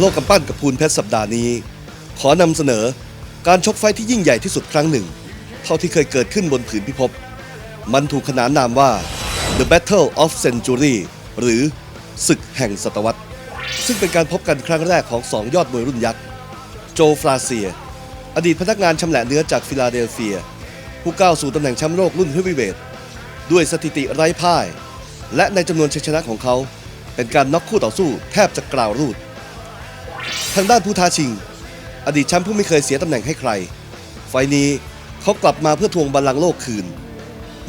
โลกกำปั้นกับพูนเพชรสัปดาห์นี้ ขอนำเสนอการชกไฟที่ยิ่งใหญ่ที่สุดครั้งหนึ่ง เท่าที่เคยเกิดขึ้นบนผืนพิภพมันถูกขนานนามว่า The Battle of Century หรือศึกแห่งศตวรรษ ซึ่งเป็นการพบกันครั้งแรกของสองยอดมวยรุ่นยักษ์ โจฟราเซีย อดีตพนักงานชำแหละเนื้อจากฟิลาเดลเฟีย ผู้ก้าวสู่ตำแหน่งแชมป์โลกรุ่นเฮฟวีเวทด้วยสถิติไร้พ่าย และในจำนวนชัยชนะของเขา เป็นการน็อกคู่ต่อสู้แทบจะกล่าวรูด ทางด้านผู้ท้าชิง อดีตแชมป์ผู้ไม่เคยเสียตำแหน่งให้ใคร ไฟนี้เขากลับมาเพื่อทวงบัลลังก์โลกคืน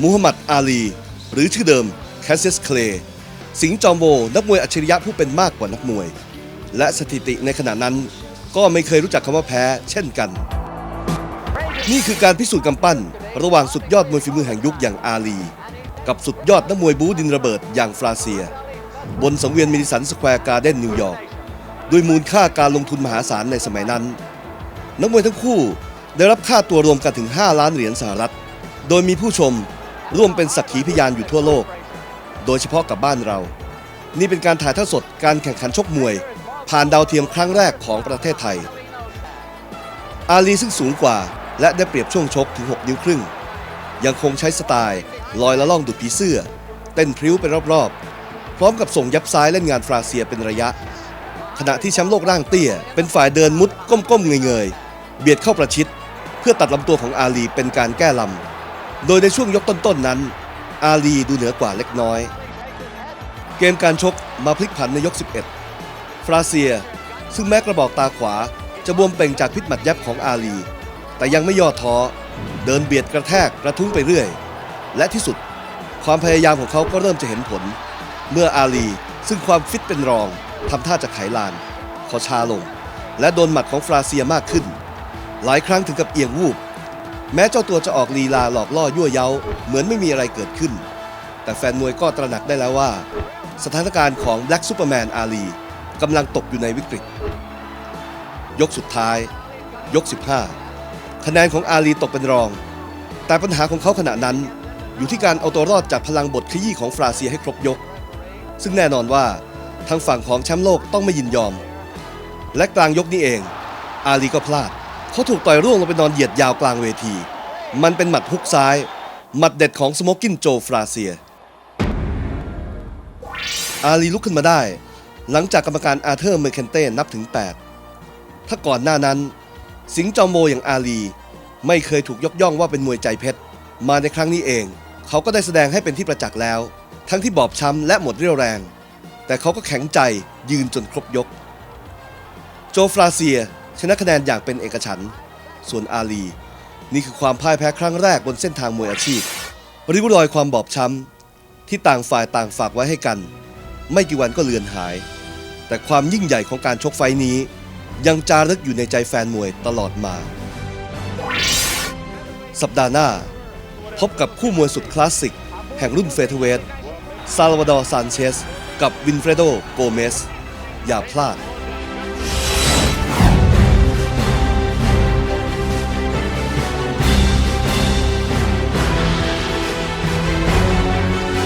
มูฮัมหมัดอาลี หรือชื่อเดิมแคสเซสเคลย์สิงห์จอมโบนักมวยอัจฉริยะผู้เป็นมากกว่านักมวย และสถิติในขณะนั้น ก็ไม่เคยรู้จักคำว่าแพ้ เช่นกัน นี่คือการพิสูจน์กำปั้น ระหว่างสุดยอดมวยฝีมือแห่งยุคอย่างอาลี กับสุดยอดนักมวยบูดินระเบิดอย่างฟราเซีย บนสังเวียนมินิสันสแควร์การ์เด้นนิวยอร์ก ด้วยมูลค่าการลงทุนมหาศาลในสมัยนั้น นักมวยทั้งคู่ได้รับค่าตัวรวมกันถึง 5 ล้านเหรียญสหรัฐ โดยมีผู้ชมร่วมเป็นสักขีพยานอยู่ทั่วโลก โดยเฉพาะกับบ้านเรา นี่เป็นการถ่ายทอดสดการแข่งขันชกมวย ผ่านดาวเทียมครั้งแรกของประเทศไทย อาลีซึ่งสูงกว่าและได้เปรียบช่วงชกถึง 6 นิ้วครึ่ง ยังคงใช้สไตล์ลอยละล่องดุดผีเสื้อ เต้นพริ้วเป็นรอบๆ พร้อมกับส่งยับซ้ายเล่นงานฟราเซียเป็นระยะ ขณะที่แชมป์โลกร่างเตี้ย เป็นฝ่ายเดินมุดก้มๆเงยๆ เบียดเข้าประชิด เพื่อตัดลำตัวของอาลีเป็นการแก้ลำ โดยในช่วงยกต้นๆนั้น อาลีดูเหนือกว่าเล็กน้อย เกมการชกมาพลิกผันในยก 11 ฟราเซีย ซึ่งแม้กระบอกตาขวาจะบวมเป่งจากพิษหมัดยับของอาลี แต่ยังไม่ย่อท้อ เดินเบียดกระแทกกระทุ้งไปเรื่อย และที่สุดความพยายามของเขาก็เริ่มจะเห็นผล เมื่ออาลีซึ่งความฟิตเป็นรอง ทำท่าจะไขลานขาชาลง และโดนหมัดของฟราเซียมากขึ้น หลายครั้งถึงกับเอียงวูบ แม้เจ้าตัวจะออกลีลาหลอกล่อยั่วเย้า เหมือนไม่มีอะไรเกิดขึ้น แต่แฟนมวยก็ตระหนักได้แล้วว่า สถานการณ์ของแบล็กซูเปอร์แมนอาลีกำลังตกอยู่ในวิกฤต ยกสุดท้าย ยก 15 คะแนนของอาลีตกเป็นรอง แต่ปัญหาของเขาขณะนั้นอยู่ที่การเอาตัวรอดจากพลังบทขยี้ของฟราเซียให้ครบยก ซึ่งแน่นอนว่า ทางฝั่งของแชมป์โลกต้องไม่ยินยอม และกลางยกนี้เอง อาลีก็พลาดเขาถูกต่อยร่วงลงไปนอนเหยียดยาวกลางเวที มันเป็นหมัดฮุกซ้าย หมัดเด็ดของสโมกกินโจฟราเซีย อาลีลุกขึ้นมาได้ หลังจากกรรมการอาเธอร์เมอร์เคนเต้นับถึง 8 ถ้าก่อนหน้านั้น สิงห์จอมโมอย่างอาลี ไม่เคยถูกยกย่องว่าเป็นมวยใจเพชรมาในครั้งนี้เอง เขาก็ได้แสดงให้เป็นที่ประจักษ์แล้ว ทั้งที่บอบช้ำและหมดเรี่ยวแรง แต่เขาก็แข็งใจยืนจนครบยก โจฟราเซียชนะคะแนนอย่างเป็นเอกฉันท์ส่วนอาลี นี่คือความพ่ายแพ้ครั้งแรกบนเส้นทางมวยอาชีพ ริ้วรอยความบอบช้ำ ที่ต่างฝ่ายต่างฝากไว้ให้กัน ไม่กี่วันก็เลือนหาย แต่ความยิ่งใหญ่ของการชกไฟนี้ ยังจารึกอยู่ในใจแฟนมวยตลอดมา สัปดาห์หน้า พบกับคู่มวยสุดคลาสสิก แห่งรุ่นเฟเธอร์เวทซาลวาดอร์ซานเชส กับวินเฟรโดโกเมสอย่าพลาด